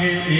que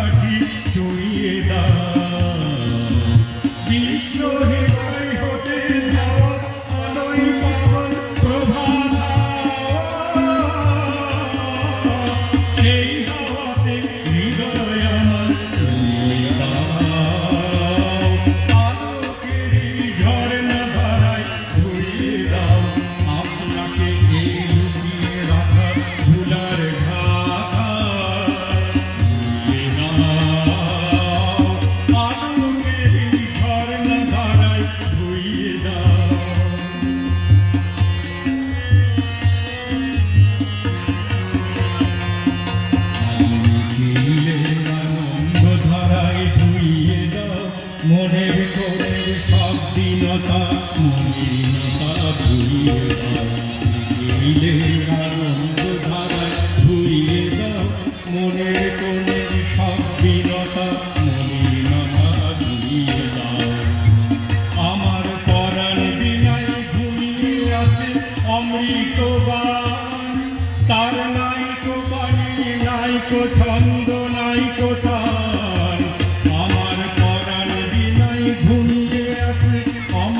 মনের কোণের সব দীনতা, মলিনতা ধুইয়ে আনন্দ ধারায় ধুইয়ে দাও। মনের সব ধুইয়ে দাও। আমার পরাণ বিনাই ঘুমিয়ে আছে অমৃত তার নাই কো নাই কো ছন্দ, নাই কো